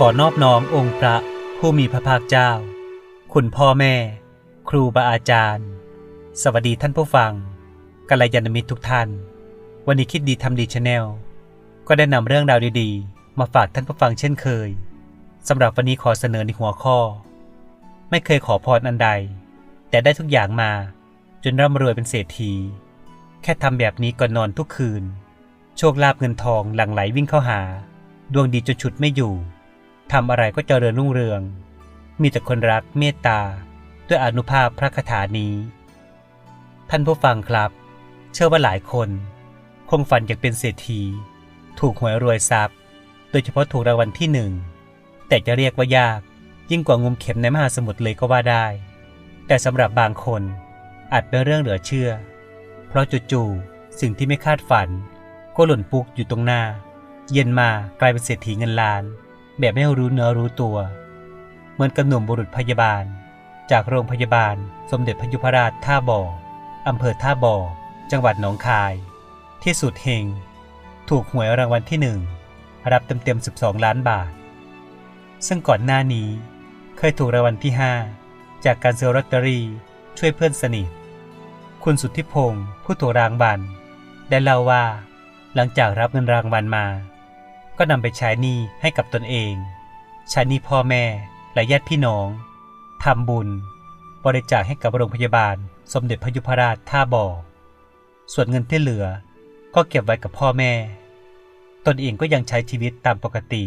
ขอนอบน้อมองค์พระผู้มีพระภาคเจ้า คุณพ่อแม่ ครูบาอาจารย์ สวัสดีท่านผู้ฟังกัลยาณมิตรทุกท่าน วันนี้คิดดีทำดีชาแนลก็ได้นำเรื่องราวดีๆ มาฝากท่านผู้ฟังเช่นเคยสำหรับวันนี้ขอเสนอในหัวข้อ ไม่เคยขอพรอันใด แต่ได้ทุกอย่างมา จนร่ำรวยเป็นเศรษฐี แค่ทำแบบนี้ก่อนนอนทุกคืน โชคลาภเงินทองหลั่งไหลวิ่งเข้าหา ดวงดีจนฉุดไม่อยู่ ทำอะไรก็เจริญรุ่งเรือง มีแต่คนรักเมตตา ด้วยอนุภาพพระคาถานี้ ท่านผู้ฟังครับ เชื่อว่าหลายคน คงฝันอยากเป็นเศรษฐี ถูกหวยรวยทรัพย์ โดยเฉพาะถูกรางวัลที่หนึ่ง แต่จะเรียกว่ายาก ยิ่งกว่างมเข็มในมหาสมุทรเลยก็ว่าได้ แต่สำหรับบางคนอาจเป็นเรื่องเหลือเชื่อ เพราะจู่ๆสิ่งที่ไม่คาดฝัน ก็หล่นปุกอยู่ตรงหน้า เย็นมากลายเป็นเศรษฐีเงินล้าน แบบไม่รู้เนื้อรู้ตัว เหมือนกับหนุ่มบุรุษพยาบาล จากโรงพยาบาลสมเด็จพยุพราชท่าบ่ออำเภอท่าบ่อ จังหวัดหนองคาย ที่สุดเฮง ถูกหวยรางวัลที่หนึ่งรับเต็มๆ 12 ล้านบาท ซึ่งก่อนหน้านี้เคยถูกรางวัลที่ 5 จากการซื้อลอตเตอรี่ช่วยเพื่อนสนิท คุณสุทธิพงศ์ผู้ถูกรางวัลได้เล่าว่า หลังจากรับเงินรางวัลมา ก็นำไปใช้หนี้ให้กับตนเอง ใช้หนี้พ่อแม่และญาติพี่น้องทำบุญ บริจาคให้กับโรงพยาบาล สมเด็จพระยุพราชท่าบ่อ ส่วนเงินที่เหลือก็เก็บไว้กับพ่อแม่ ตนเองก็ยังใช้ชีวิตตามปกติ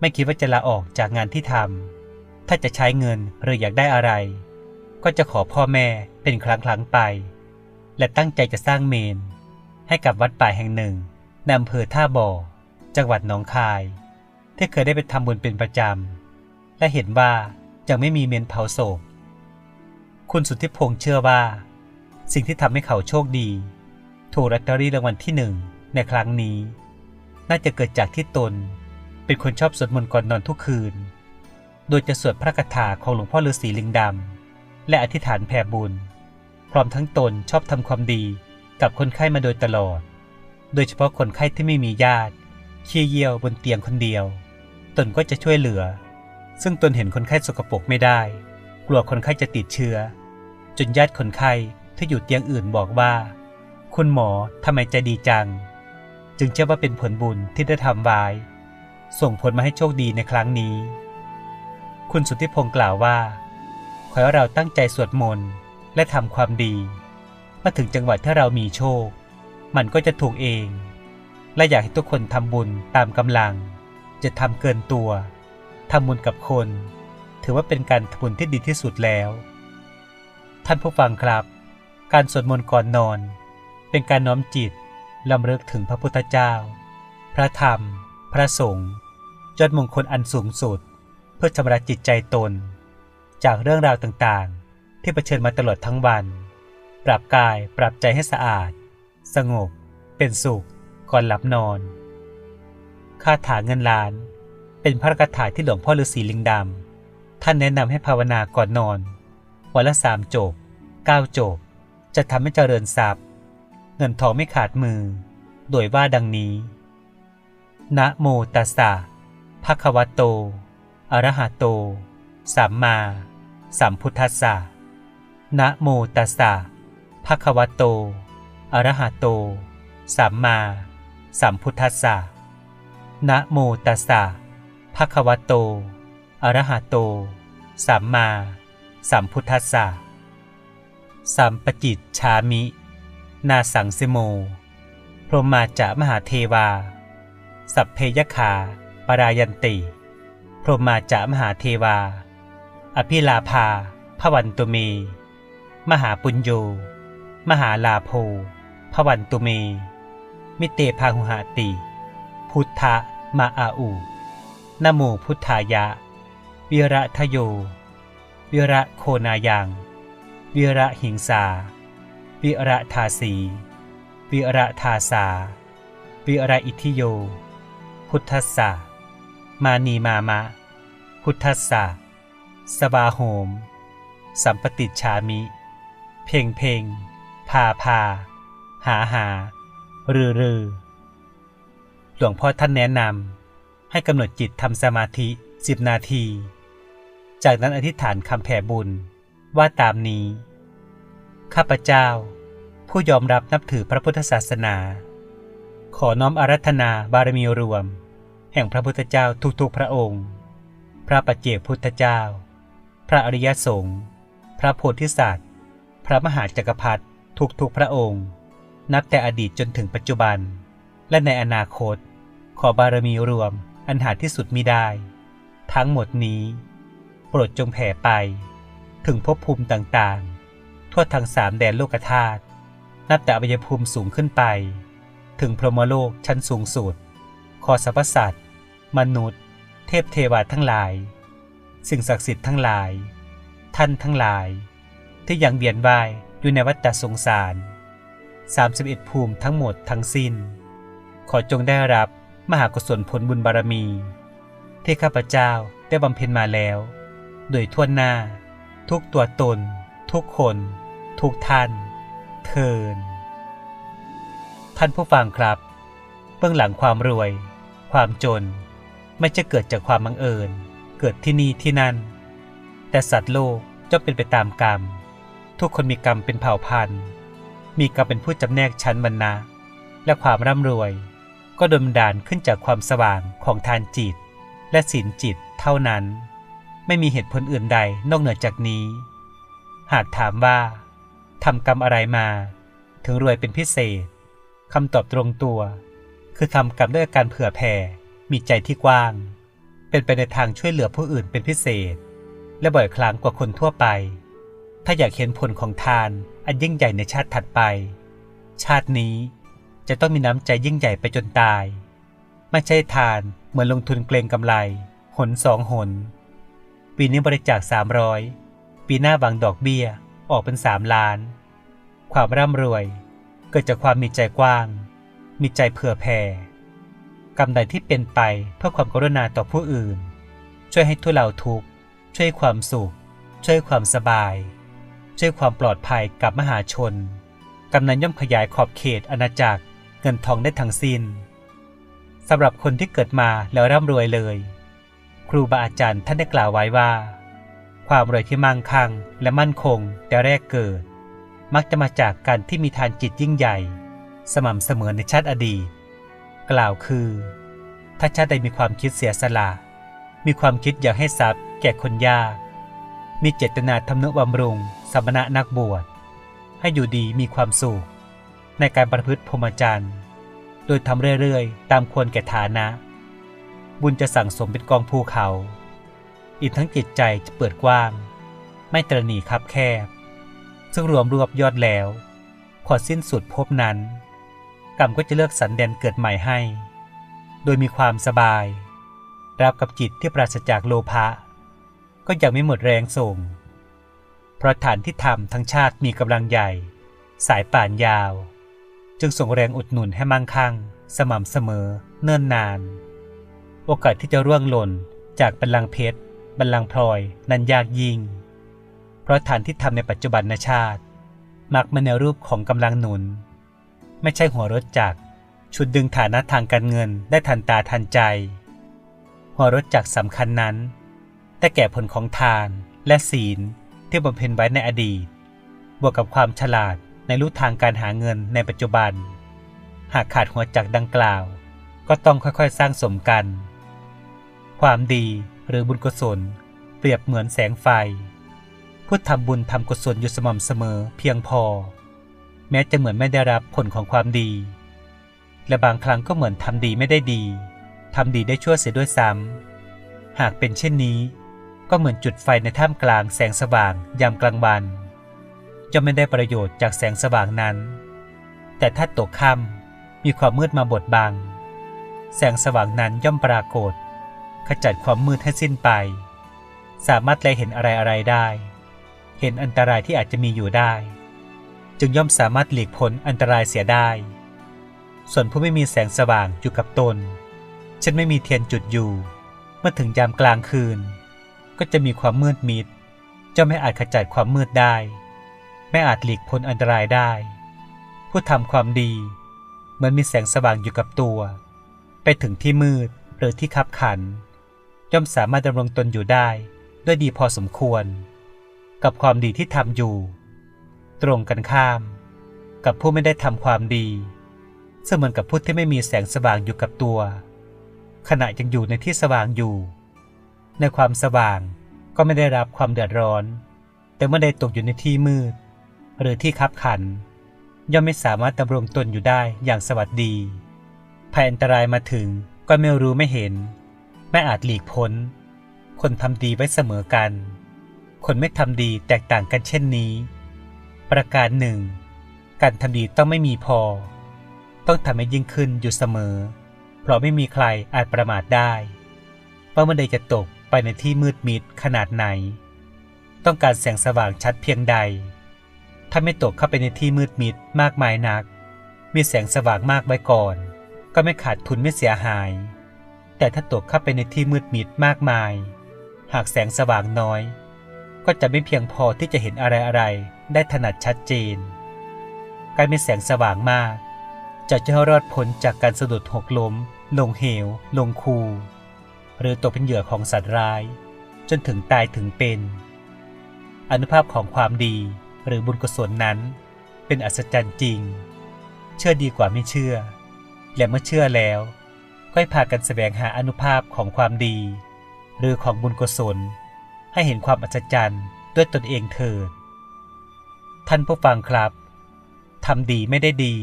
ไม่คิดว่าจะลาออกจากงานที่ทำ ถ้าจะใช้เงินหรืออยากได้อะไร ก็จะขอพ่อแม่เป็นครั้งครั้งไป และตั้งใจจะสร้างเมน ให้กับวัดป่าแห่งหนึ่งในอำเภอท่าบ่อ จังหวัดหนองคาย ที่เคยได้ไปทำบุญเป็นประจำ และเห็นว่ายังไม่มีเมนเผาศพ คุณสุทธิพงษ์เชื่อว่า สิ่งที่ทำให้เขาโชคดี ถูกลอตเตอรี่รางวัลที่หนึ่งในครั้งนี้ น่าจะเกิดจากที่ตน เป็นคนชอบสวดมนต์ก่อนนอนทุกคืน โดยจะสวดพระคาถาของหลวงพ่อฤาษีลิงดำและอธิษฐานแผ่บุญ พร้อมทั้งตนชอบทำความดีกับคนไข้มาโดยตลอด โดยเฉพาะคนไข้ที่ไม่มีญาติ ขี้เยี่ยวบนเตียงคนเดียว ตนก็จะช่วยเหลือ ซึ่งตนเห็นคนไข้สกปรกไม่ได้ กลัวคนไข้จะติดเชื้อ จนญาติคนไข้ที่อยู่เตียงอื่นบอกว่า คุณหมอทำไมใจดีจัง จึงเชื่อว่าเป็นผลบุญที่ได้ทำไว้ส่งผลมาให้โชคดีในครั้งนี้ คุณสุทธิพงศ์กล่าวว่า ขอให้เราตั้งใจสวดมนต์และทำความดีเมื่อถึงจังหวัดที่เรามีโชค มันก็จะถูกเอง และอยากให้ทุกคนทำบุญตามกำลัง จะทำเกินตัวทำบุญกับคน ถือว่าเป็นการทำบุญที่ดีที่สุดแล้ว ท่านผู้ฟังครับ การสวดมนต์ก่อนนอน เป็นการน้อมจิตลำลึกถึงพระพุทธเจ้า พระธรรม พระสงฆ์ยอดมงคลอันสูงสุด เพื่อชำระจิตใจตน จากเรื่องราวต่างๆ ที่เผชิญมาตลอดทั้งวัน ปรับกายปรับใจให้สะอาด สงบ เป็นสุข ก่อนหลับนอน คาถาเงินล้าน เป็นพระคาถาที่หลวงพ่อฤาษีลิงดำท่านแนะนำให้ภาวนาก่อนนอน วันละสามจบเก้าจบ จะทำให้เจริญทรัพย์ เงินทองไม่ขาดมือ โดยว่าดังนี้ นะโมตัสสะภะคะวะโต อะระหะโต สัมมา สัมพุทธัสสะนะโมตัสสะภะคะวะโต อะระหะโต สัมมา สัมพุทธัสสะ นะโมตัสสะภะคะวะโต อะระหะโต สัมมา สัมพุทธัสสะ สัมปจิตชามิ นาสังสโม พรหมาจะมหาเทวา สัพเพยขา ปรายันติ พรหมาจะมหาเทวา อภิลาภาพวันตุเม มหาปุญโย มหาลาโภพวันตุเม มิเตพาหุหาติพุทธะมาอาอูนโมพุทธายะ วิระทโย วิระโคนายัง วิระหิงสา วิระทาสี วิระทาสา วิระอิทิโย พุทธสสะมานีมามะ พุทธสสะสบาโหม สัมปติชามิ เพ่งเพ่งพาพา หาหา รือรือหลวงพ่อท่านแนะนำให้กำหนดจิตทำสมาธิสิบนาที จากนั้นอธิษฐานคำแผ่บุญว่าตามนี้ ข้าพเจ้า ผู้ยอมรับนับถือพระพุทธศาสนา ขอน้อมอารัธนาบารมีรวม แห่งพระพุทธเจ้าทุกๆพระองค์ พระปัจเจกพุทธเจ้า พระอริยสงฆ์พระโพธิสัตว์ พระมหาจักรพรรดิทุกๆพระองค์ นับแต่อดีตจนถึงปัจจุบัน และในอนาคต ขอบารมีรวมอันหาที่สุดมิได้ ทั้งหมดนี้ โปรดจงแผ่ไป ถึงภพภูมิต่างๆ ทั่วทั้งสามแดนโลกธาตุนับแต่อบายภูมิสูงขึ้นไป ถึงพรหมโลกชั้นสูงสุด ขอสรรพสัตว์ มนุษย์ เทพเทวาทั้งหลาย สิ่งศักดิ์สิทธิ์ทั้งหลาย ท่านทั้งหลาย ที่ยังเวียนว่ายอยู่ในวัฏสงสาร 31 ภูมิทั้งหมดทั้งสิ้น ขอจงได้รับมหากุศลผลบุญบารมี ที่ข้าพเจ้าได้บำเพ็ญมาแล้ว โดยทั่วหน้า ทุกตัวตน ทุกคน ทุกท่าน เทิน ท่านผู้ฟังครับ เบื้องหลังความรวย ความจน ไม่จะเกิดจากความบังเอิญ เกิดที่นี่ที่นั่น แต่สัตว์โลกจะเป็นไปตามกรรม ทุกคนมีกรรมเป็นเผ่าพันธุ์ มีกรรมเป็นผู้จำแนกชั้นวรรณะและความร่ำรวย ก็ดลดาลขึ้นจากความสว่างของทานจิต และศีลจิตเท่านั้น ไม่มีเหตุผลอื่นใดนอกเหนือจากนี้ หากถามว่าทำกรรมอะไรมา ถึงรวยเป็นพิเศษคำตอบตรงตัว คือทำกรรมด้วยการเผื่อแผ่ มีใจที่กว้าง เป็นไปในทางช่วยเหลือผู้อื่นเป็นพิเศษ และบ่อยครั้งกว่าคนทั่วไป ถ้าอยากเห็นผลของทานอันยิ่งใหญ่ในชาติถัดไป ชาตินี้จะต้องมีน้ำใจยิ่งใหญ่ไปจนตาย ไม่ใช่ทานเหมือนลงทุนเกรงกำไร หนสองหน ปีนี้บริจาค 300 ปีหน้าบางดอกเบี้ยออกเป็นสามล้าน ความร่ำรวยเกิดจากความมีใจกว้าง มีใจเผื่อแผ่กรรมใดที่เป็นไปเพื่อความกรุณาต่อผู้อื่น ช่วยให้ทุเลาทุกข์ ช่วยความสุข ช่วยความสบาย ช่วยความปลอดภัยกับมหาชน กำนันย่อมขยายขอบเขตอาณาจักรเงินทองได้ทั้งสิ้นสำหรับคนที่เกิดมาแล้วร่ำรวยเลย ครูบาอาจารย์ท่านได้กล่าวไว้ว่า ความรวยที่มั่งคั่งและมั่นคงแต่แรกเกิด มักจะมาจากการที่มีทานจิตยิ่งใหญ่ สม่ำเสมอในชาติอดีต กล่าวคือ ถ้าชาติใดมีความคิดเสียสละ มีความคิดอยากให้ทรัพย์แก่คนยาก มีเจตนาทำนุบำรุงสมณะนักบวช ให้อยู่ดีมีความสุข ในการประพฤติพรหมจรรย์ โดยทำเรื่อยๆ ตามควรแก่ฐานะ บุญจะสั่งสมเป็นกองภูเขา อีกทั้งจิตใจจะเปิดกว้าง ไม่ตรณีคับแคบ ซึ่งรวมรวบยอดแล้ว พอสิ้นสุดภพนั้น กรรมก็จะเลือกสันแดนเกิดใหม่ให้ โดยมีความสบาย รับกับจิตที่ปราศจากโลภะ ก็ยังไม่หมดแรงส่ง เพราะฐานที่ทำทั้งชาติมีกำลังใหญ่ สายป่านยาว จึงส่งแรงอุดหนุนให้มั่งคั่ง สม่ำเสมอ เนิ่นนาน โอกาสที่จะร่วงหล่นจากบัลลังก์เพชรบัลลังก์พลอยนั้นยากยิ่ง เพราะฐานที่ทำในปัจจุบันชาติ มักมาในรูปของกำลังหนุน ไม่ใช่หัวรถจักรชุดดึงฐานะทางการเงินได้ทันตาทันใจ หัวรถจักรสำคัญนั้น แต่แก่ผลของทานและศีลที่บำเพ็ญไว้ในอดีต บวกกับความฉลาดในรูทางการหาเงินในปัจจุบัน หากขาดหัวจักดังกล่าว ก็ต้องค่อยๆสร้างสมกัน ความดีหรือบุญกุศล เปรียบเหมือนแสงไฟ ผู้ทำบุญทำกุศลอยู่สม่ำเสมอเพียงพอ แม้จะเหมือนไม่ได้รับผลของความดี และบางครั้งก็เหมือนทำดีไม่ได้ดีทำดีได้ชั่วเสียด้วยซ้ำหากเป็นเช่นนี้ ก็เหมือนจุดไฟในท่ามกลางแสงสว่างยามกลางวันจะไม่ได้ประโยชน์จากแสงสว่างนั้น แต่ถ้าตกค่ำมีความมืดมาบดบัง แสงสว่างนั้นย่อมปรากฏ ขจัดความมืดให้สิ้นไป สามารถแลเห็นอะไรอะไรได้ เห็นอันตรายที่อาจจะมีอยู่ได้ จึงย่อมสามารถหลีกพ้นอันตรายเสียได้ ส่วนผู้ไม่มีแสงสว่างอยู่กับตนเช่นไม่มีเทียนจุดอยู่ เมื่อถึงยามกลางคืน ก็จะมีความมืดมิดจะไม่อาจขจัดความมืดได้ ไม่อาจหลีกพ้นอันตรายได้ ผู้ทำความดีเหมือนมีแสงสว่างอยู่กับตัว ไปถึงที่มืดหรือที่ขับขัน ย่อมสามารถดำรงตนอยู่ได้ด้วยดีพอสมควร กับความดีที่ทำอยู่ ตรงกันข้าม กับผู้ไม่ได้ทำความดี เสมือนกับผู้ที่ไม่มีแสงสว่างอยู่กับตัว ขณะยังอยู่ในที่สว่างอยู่ ในความสว่าง ก็ไม่ได้รับความเดือดร้อน แต่เมื่อใดตกอยู่ในที่มืด หรือที่คับขัน ย่อมไม่สามารถดำรงตนอยู่ได้อย่างสวัสดีภัยอันตรายมาถึงก็ไม่รู้ไม่เห็น ไม่อาจหลีกพ้น คนทำดีไว้เสมอกัน คนไม่ทำดีแตกต่างกันเช่นนี้ ประการหนึ่ง การทำดีต้องไม่มีพอ ต้องทำให้ยิ่งขึ้นอยู่เสมอ เพราะไม่มีใครอาจประมาทได้ว่าเมื่อใดจะตก ไปในที่มืดมิดขนาดไหน ต้องการแสงสว่างชัดเพียงใด ถ้าไม่ตกเข้าไปในที่มืดมิดมากมายนัก มีแสงสว่างมากไว้ก่อน ก็ไม่ขาดทุนไม่เสียหาย แต่ถ้าตกเข้าไปในที่มืดมิดมากมาย หากแสงสว่างน้อย ก็จะไม่เพียงพอที่จะเห็นอะไรอะไรได้ถนัดชัดเจน การมีแสงสว่างมาก จะจะให้รอดพ้นจากการสะดุดหกล้ม ลงเหว ลงคู หรือตกเป็นเหยื่อของสัตว์ร้าย จนถึงตายถึงเป็น อนุภาพของความดีหรือบุญกุศลนั้น เป็นอัศจรรย์จริง เชื่อดีกว่าไม่เชื่อ และเมื่อเชื่อแล้วก็ให้พากันแสวงหาอนุภาพของความดี หรือของบุญกุศล ให้เห็นความอัศจรรย์ด้วยตนเองเถิด ท่านผู้ฟังครับทำดีไม่ได้ดี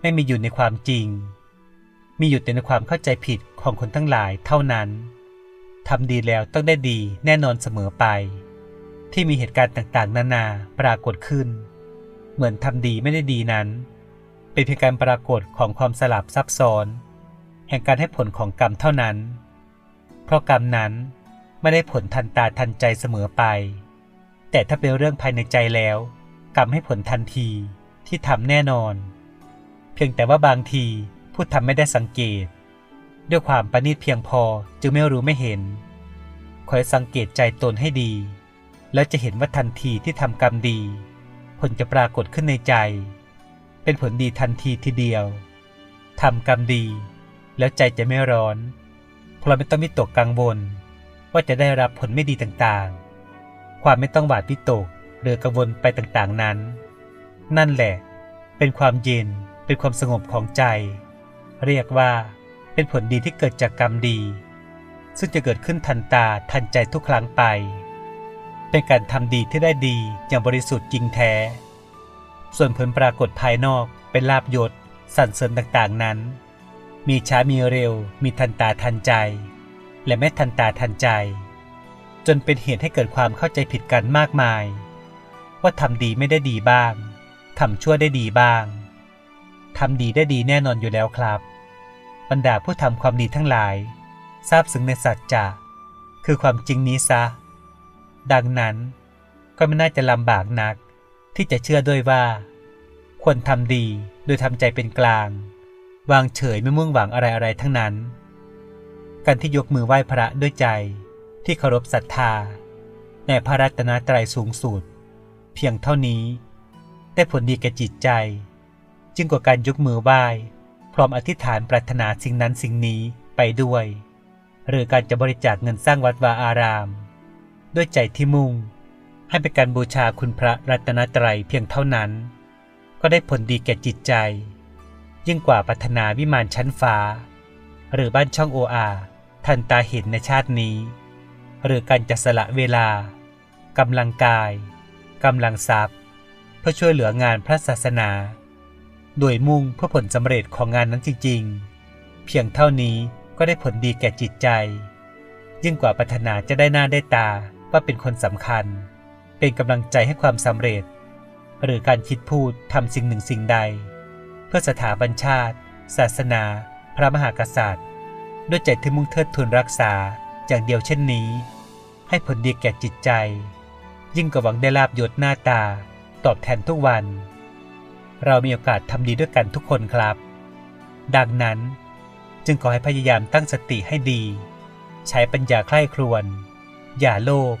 ไม่มีอยู่ในความจริง มีอยู่แต่ในความเข้าใจผิดของคนทั้งหลายเท่านั้นทำดีแล้วต้องได้ดีแน่นอนเสมอไป ที่มีเหตุการณ์ต่างๆ นานาปรากฏขึ้น เหมือนทำดีไม่ได้ดีนั้น เป็นเพียงการปรากฏของความสลับซับซ้อน แห่งการให้ผลของกรรมเท่านั้น เพราะกรรมนั้นไม่ได้ผลทันตาทันใจเสมอไป แต่ถ้าเป็นเรื่องภายในใจแล้ว กรรมให้ผลทันทีที่ทำแน่นอน เพียงแต่ว่าบางที ผู้ทำไม่ได้สังเกต ด้วยความประณีตเพียงพอจึงไม่รู้ไม่เห็น คอยสังเกตใจตนให้ดี แล้วจะเห็นว่าทันทีที่ทำกรรมดี ผลจะปรากฏขึ้นในใจ เป็นผลดีทันทีทีเดียวทำกรรมดี แล้วใจจะไม่ร้อนเพราะไม่ต้องมิตกกังวล ว่าจะได้รับผลไม่ดีต่างๆ ความไม่ต้องหวาดวิตกหรือกังวลไปต่างๆนั้น นั่นแหละ เป็นความเย็นเป็นความสงบของใจ เรียกว่าเป็นผลดีที่เกิดจากกรรมดี ซึ่งจะเกิดขึ้นทันตาทันใจทุกครั้งไป เป็นการทำดีที่ได้ดีอย่างบริสุทธิ์จริงแท้ ส่วนผลปรากฏภายนอกเป็นลาบยศสรรเสริญต่างๆนั้น มีช้ามีเร็ว มีทันตาทันใจ และไม่ทันตาทันใจ จนเป็นเหตุให้เกิดความเข้าใจผิดกันมากมาย ว่าทำดีไม่ได้ดีบ้างทำชั่วได้ดีบ้าง ทำดีได้ดีแน่นอนอยู่แล้วครับ บรรดาผู้ทำความดีทั้งหลาย ทราบซึ้งในสัจจะคือความจริงนี้ซะ ดังนั้นก็ไม่น่าจะลำบากนักที่จะเชื่อด้วยว่า ควรทำดีโดยทำใจเป็นกลาง วางเฉยไม่มุ่งหวังอะไรอะไรทั้งนั้น การที่ยกมือไหว้พระด้วยใจที่เคารพศรัทธา ในพระรัตนตรัยสูงสุด เพียงเท่านี้ ได้ผลดีแก่จิตใจ จึงกว่าการยกมือไหว้ พร้อมอธิษฐานปรารถนาสิ่งนั้นสิ่งนี้ไปด้วย หรือการจะบริจาคเงินสร้างวัดวาอาราม ด้วยใจที่มุ่ง ให้เป็นการบูชาคุณพระรัตนตรัยเพียงเท่านั้น ก็ได้ผลดีแก่จิตใจ ยิ่งกว่าปรารถนาวิมานชั้นฟ้า หรือบ้านช่องโออาทันตาเห็นในชาตินี้ หรือการจะสละเวลากำลังกายกำลังทรัพย์ เพื่อช่วยเหลืองานพระศาสนา โดยมุ่งเพื่อผลสำเร็จของงานนั้นจริงๆ เพียงเท่านี้ก็ได้ผลดีแก่จิตใจ ยิ่งกว่าปรารถนาจะได้หน้าได้ตาว่าเป็นคนสำคัญ เป็นกำลังใจให้ความสำเร็จ หรือการคิดพูดทำสิ่งหนึ่งสิ่งใด เพื่อสถาบันชาติ ศาสนา พระมหากษัตริย์ ด้วยใจที่มุ่งเทิดทูนรักษาอย่างเดียวเช่นนี้ ให้ผลดีแก่จิตใจ ยิ่งกว่าหวังได้ลาบยศหน้าตา ตอบแทนทุกวัน เรามีโอกาสทำดีด้วยกันทุกคนครับ ดังนั้น จึงขอให้พยายามตั้งสติให้ดี ใช้ปัญญาใคร่ครวญอย่าโลภ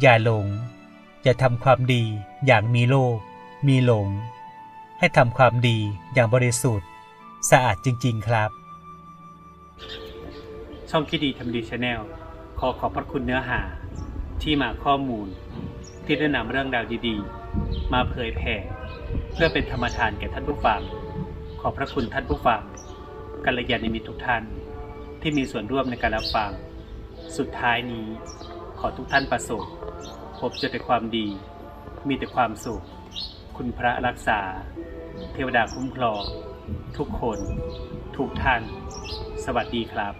อย่าหลง อย่าทำความดีอย่างมีโลภมีหลง ให้ทำความดีอย่างบริสุทธิ์ สะอาดจริง ๆ ครับ ช่องคิดดีทำดีชาแนลขอขอบพระคุณเนื้อหาที่มาข้อมูล ที่ได้นำเรื่องราวดีๆ มาเผยแผ่ พื่อเป็นธรรมทานแก่ท่านผู้ฟัง ขอพระคุณท่านผู้ฟังกัลยาณมิตรทุกท่านที่มีส่วนร่วมในการรับฟัง สุดท้ายนี้ ขอทุกท่านประสบพบเจอแต่ความดี มีแต่ความสุข คุณพระรักษา เทวดาคุ้มครอง ทุกคน ทุกท่าน สวัสดีครับ